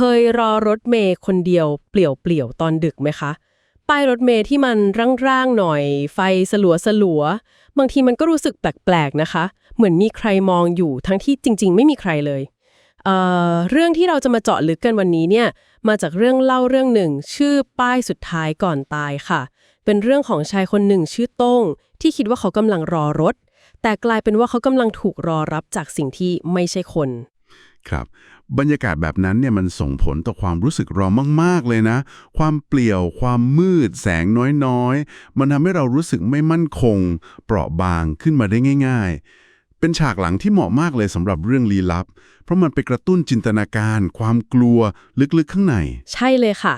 คยรอรถเมย์คนเดียวเปลี่ยวๆตอนดึกไหมคะ ป้ายรถเมย์ที่มันร่างๆหน่อย ไฟสลัวสลัวๆบางทีมันก็รู้สึกแปลกๆนะคะ เหมือนมีใครมองอยู่ทั้งที่จริง ๆ ไม่มีใครเลยเเรื่องที่เราจะมาเจาะลึกกันวันนี้เนี่ยมาจากเรื่องเล่าเรื่องหนึ่ง ชื่อป้ายสุดท้ายก่อนตายค่ะ เป็นเรื่องของชายคนหนึ่งชื่อต้ง ที่คิดว่าเขากำลังรอรถ แต่กลายเป็นว่าเขากำลังถูกรอรับจากสิ่งที่ไม่ใช่คน ครับ บรรยากาศแบบนั้นเนี่ยมันส่งผลต่อความรู้สึกเรามาก ๆ เลยนะ ความเปลี่ยว ความมืด แสงน้อย ๆ มันทำให้เรารู้สึกไม่มั่นคง เปราะบางขึ้นมาได้ง่าย ๆ เป็นฉากหลังที่เหมาะมากเลยสำหรับเรื่องลี้ลับ เพราะมันไปกระตุ้นจินตนาการ ความกลัวลึกๆข้างใน ใช่เลยค่ะ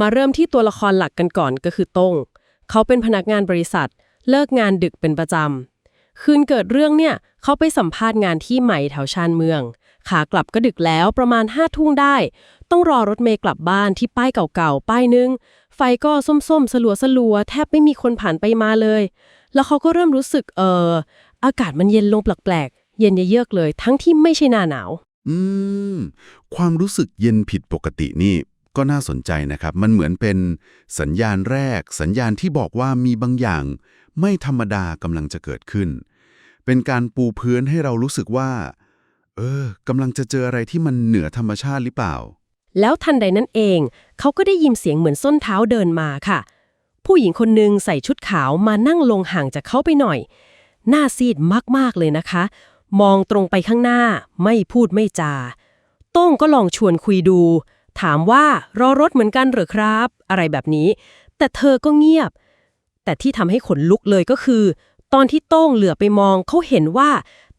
มาเริ่มที่ตัวละครหลักกันก่อนก็คือต้ง เขาเป็นพนักงานบริษัท เลิกงานดึกเป็นประจำคืนเกิดเรื่องเนี่ย เขาไปสัมภาษณ์งานที่ใหม่แถวชานเมือง ขากลับก็ดึกแล้วประมาณห้าทุ่งได้ ต้องรอรถเมย์กลับบ้านที่ป้ายเก่าๆ ป้ายนึง ไฟก็ส้มๆ สลัวๆ แทบไม่มีคนผ่านไปมาเลย แล้วเขาก็เริ่มรู้สึกเอออากาศมันเย็นลงแปลกๆ เย็นเยือกเลย ทั้งที่ไม่ใช่หน้าหนาว อืม ความรู้สึกเย็นผิดปกตินี่ก็น่าสนใจนะครับ มันเหมือนเป็นสัญญาณแรก สัญญาณที่บอกว่ามีบางอย่าง ไม่ธรรมดากำลังจะเกิดขึ้น เป็นการปูพื้นให้เรารู้สึกว่า เออกำลังจะเจออะไรที่มันเหนือธรรมชาติหรือเปล่า แล้วทันใดนั้นเอง เขาก็ได้ยินเสียงเหมือนส้นเท้าเดินมาค่ะ ผู้หญิงคนหนึ่งใส่ชุดขาวมานั่งลงห่างจากเขาไปหน่อย หน้าซีดมากๆเลยนะคะ มองตรงไปข้างหน้า ไม่พูดไม่จา โต้งก็ลองชวนคุยดู ถามว่ารอรถเหมือนกันหรือครับ อะไรแบบนี้ แต่เธอก็เงียบ แต่ที่ทำให้ขนลุกเลยก็คือ ตอนที่โต้งเหลือไปมองเขาเห็นว่า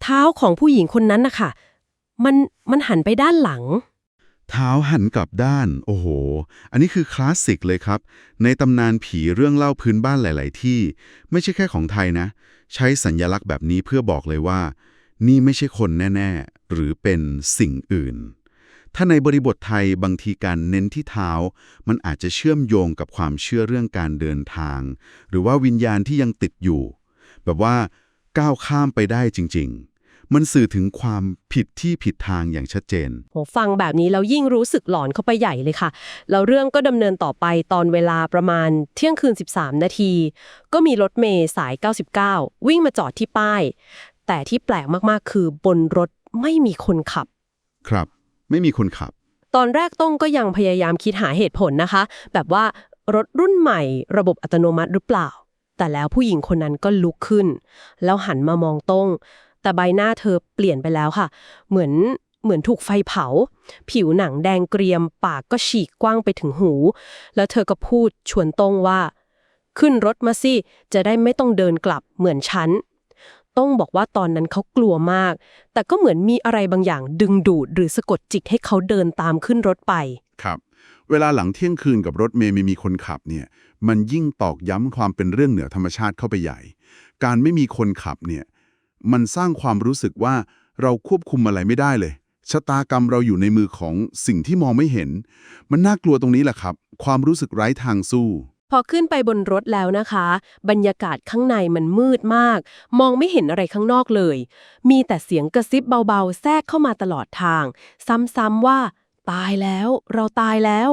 เท้าของผู้หญิงคนนั้นนะคะมันมันหันไปด้านหลัง เท้าหันกลับด้าน โอ้โห อันนี้คือคลาสสิกเลยครับ ในตำนานผีเรื่องเล่าพื้นบ้านหลาย ๆ ที่ ไม่ใช่แค่ของไทยนะ ใช้สัญญลักษณ์แบบนี้เพื่อบอกเลยว่า นี่ไม่ใช่คนแน่ ๆ หรือเป็นสิ่งอื่น ถ้าในบริบทไทยบางทีการเน้นที่เท้า มันอาจจะเชื่อมโยงกับความเชื่อเรื่องการเดินทาง หรือว่าวิญญาณที่ยังติดอยู่ แบบว่าก้าวข้ามไปได้จริง ๆ มันสื่อถึงความผิดที่ผิดทางอย่างชัดเจน โหฟังแบบนี้แล้วยิ่งรู้สึกหลอนเข้าไปใหญ่เลยค่ะ แล้วเรื่องก็ดำเนินต่อไปตอนเวลาประมาณเที่ยงคืน 13 นาที ก็มีรถเมย์สาย 99 วิ่งมาจอดที่ป้าย แต่ที่แปลกมากๆ คือบนรถไม่มีคนขับ ครับ ไม่มีคนขับ ตอนแรกต้องก็ยังพยายามคิดหาเหตุผลนะคะ แบบว่ารถรุ่นใหม่ระบบอัตโนมัติหรือเปล่า แต่แล้วผู้หญิงคนนั้นก็ลุกขึ้น แล้วหันมามองต้ง แต่ใบหน้าเธอเปลี่ยนไปแล้วค่ะ เหมือนเหมือนถูกไฟเผา ผิวหนังแดงเกรียม ปากก็ฉีกกว้างไปถึงหู แล้วเธอก็พูดชวนต้งว่า ขึ้นรถมาสิ จะได้ไม่ต้องเดินกลับเหมือนฉัน ต้องบอกว่าตอนนั้นเขากลัวมาก แต่ก็เหมือนมีอะไรบางอย่างดึงดูดหรือสะกดจิตให้เขาเดินตามขึ้นรถไป ครับ เวลาหลังเที่ยงคืนกับรถเมย์ไม่มีคนขับเนี่ย มันยิ่งตอกย้ำความเป็นเรื่องเหนือธรรมชาติเข้าไปใหญ่ การไม่มีคนขับเนี่ย มันสร้างความรู้สึกว่าเราควบคุมอะไรไม่ได้เลย ชะตากรรมเราอยู่ในมือของสิ่งที่มองไม่เห็น มันน่ากลัวตรงนี้แหละครับ ความรู้สึกไร้ทางสู้ พอขึ้นไปบนรถแล้วนะคะ บรรยากาศข้างในมันมืดมาก มองไม่เห็นอะไรข้างนอกเลย มีแต่เสียงกระซิบเบาๆ แทรกเข้ามาตลอดทาง ซ้ำๆว่า ตายแล้ว เราตายแล้ว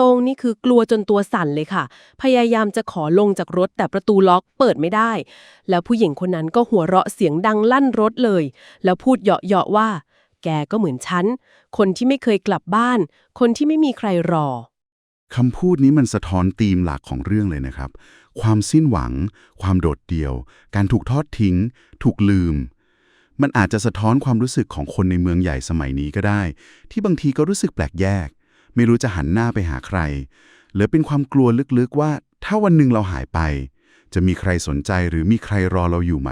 ตรงนี่คือกลัวจนตัวสั่นเลยค่ะ พยายามจะขอลงจากรถแต่ประตูล็อกเปิดไม่ได้ แล้วผู้หญิงคนนั้นก็หัวเราะเสียงดังลั่นรถเลย แล้วพูดเหยาะๆว่า แกก็เหมือนฉัน คนที่ไม่เคยกลับบ้าน คนที่ไม่มีใครรอคำพูดนี้มันสะท้อนธีมหลักของเรื่องเลยนะครับ ความสิ้นหวัง ความโดดเดี่ยว การถูกทอดทิ้ง ถูกลืม มันอาจจะสะท้อนความรู้สึกของคนในเมืองใหญ่สมัยนี้ก็ได้ ที่บางทีก็รู้สึกแปลกแยก ไม่รู้จะหันหน้าไปหาใคร หรือเป็นความกลัวลึกๆว่า ถ้าวันหนึ่งเราหายไป จะมีใครสนใจหรือมีใครรอเราอยู่ไหม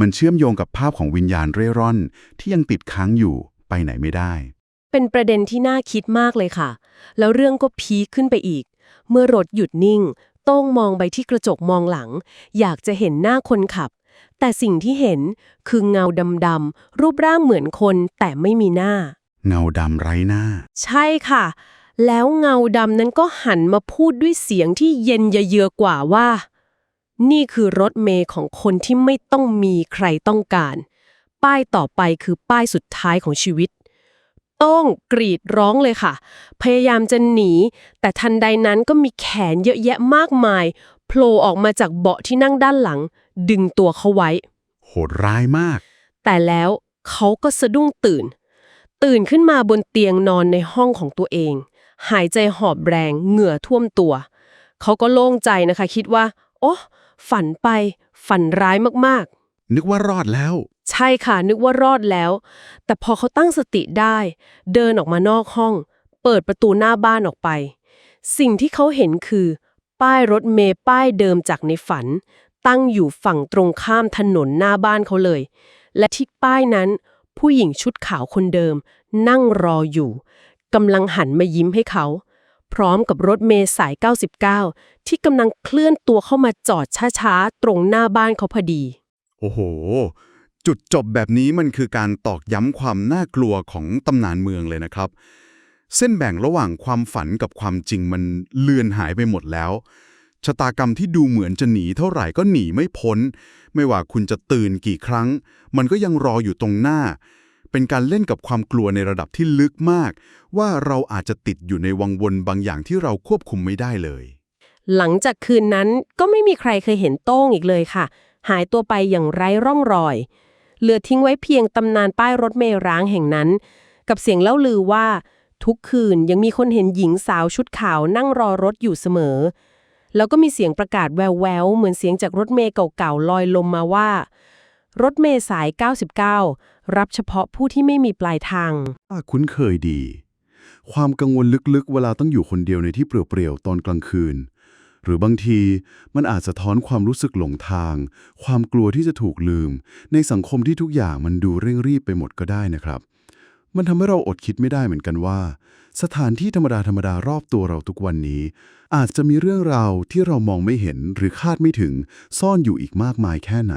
มันเชื่อมโยงกับภาพของวิญญาณเร่ร่อน ที่ยังติดค้างอยู่ไปไหนไม่ได้ เป็นประเด็นที่น่าคิดมากเลยค่ะ แล้วเรื่องก็พีคขึ้นไปอีก เมื่อรถหยุดนิ่ง โต้งมองไปที่กระจกมองหลัง อยากจะเห็นหน้าคนขับ แต่สิ่งที่เห็นคือเงาดำๆรูปร่างเหมือนคนแต่ไม่มีหน้า เงาดำไร้หน้า ใช่ค่ะ แล้วเงาดำนั้นก็หันมาพูดด้วยเสียงที่เย็นเยือกว่าว่า นี่คือรถเมย์ของคนที่ไม่ต้องมีใครต้องการ ป้ายต่อไปคือป้ายสุดท้ายของชีวิตโต้งกรีดร้องเลยค่ะ พยายามจะหนี แต่ทันใดนั้นก็มีแขนเยอะแยะมากมายโผล่ออกมาจากเบาะที่นั่งด้านหลัง ดึงตัวเขาไว้ โหดร้ายมาก แต่แล้วเขาก็สะดุ้งตื่น ตื่นขึ้นมาบนเตียงนอนในห้องของตัวเอง หายใจหอบแรงเหงื่อท่วมตัว เขาก็โล่งใจนะคะ คิดว่า โอ้ฝันไป ฝันร้ายมากๆ นึกว่ารอดแล้ว ใช่ค่ะนึกว่ารอดแล้ว แต่พอเขาตั้งสติได้ เดินออกมานอกห้อง เปิดประตูหน้าบ้านออกไป สิ่งที่เขาเห็นคือ ป้ายรถเมล์ป้ายเดิมจากในฝัน ตั้งอยู่ฝั่งตรงข้ามถนนหน้าบ้านเขาเลย และที่ป้ายนั้น ผู้หญิงชุดขาวคนเดิม นั่งรออยู่กำลังหันมายิ้มให้เขา พร้อมกับรถเมล์สาย 99 ที่กำลังเคลื่อนตัวเข้ามาจอดช้าๆ ตรงหน้าบ้านเขาพอดี โอ้โห จุดจบแบบนี้มันคือการตอกย้ำความน่ากลัวของตำนานเมืองเลยนะครับ เส้นแบ่งระหว่างความฝันกับความจริงมันเลือนหายไปหมดแล้ว ชะตากรรมที่ดูเหมือนจะหนีเท่าไหร่ก็หนีไม่พ้น ไม่ว่าคุณจะตื่นกี่ครั้ง มันก็ยังรออยู่ตรงหน้า เป็นการเล่นกับความกลัวในระดับที่ลึกมาก ว่าเราอาจจะติดอยู่ในวังวนบางอย่างที่เราควบคุมไม่ได้เลย หลังจากคืนนั้นก็ไม่มีใครเคยเห็นโต้งอีกเลยค่ะ หายตัวไปอย่างไร้ร่องรอย เหลือทิ้งไว้เพียงตำนานป้ายรถเมล์ร้างแห่งนั้น กับเสียงเล่าลือว่า ทุกคืนยังมีคนเห็นหญิงสาวชุดขาวนั่งรอรถอยู่เสมอ แล้วก็มีเสียงประกาศแววๆเหมือนเสียงจากรถเมล์เก่าๆลอยลมมาว่า รถเมล์สาย 99 รับเฉพาะผู้ที่ไม่มีปลายทางถ้าคุ้นเคยดี ความกังวลลึกๆ เวลาต้องอยู่คนเดียวในที่เปลี่ยวๆ ตอนกลางคืน หรือบางทีมันอาจสะท้อนความรู้สึกหลงทาง ความกลัวที่จะถูกลืม ในสังคมที่ทุกอย่างมันดูเร่งรีบไปหมดก็ได้นะครับ มันทำให้เราอดคิดไม่ได้เหมือนกันว่า สถานที่ธรรมดาธรรมดารอบตัวเราทุกวันนี้ อาจจะมีเรื่องราวที่เรามองไม่เห็นหรือคาดไม่ถึงซ่อนอยู่อีกมากมายแค่ไหน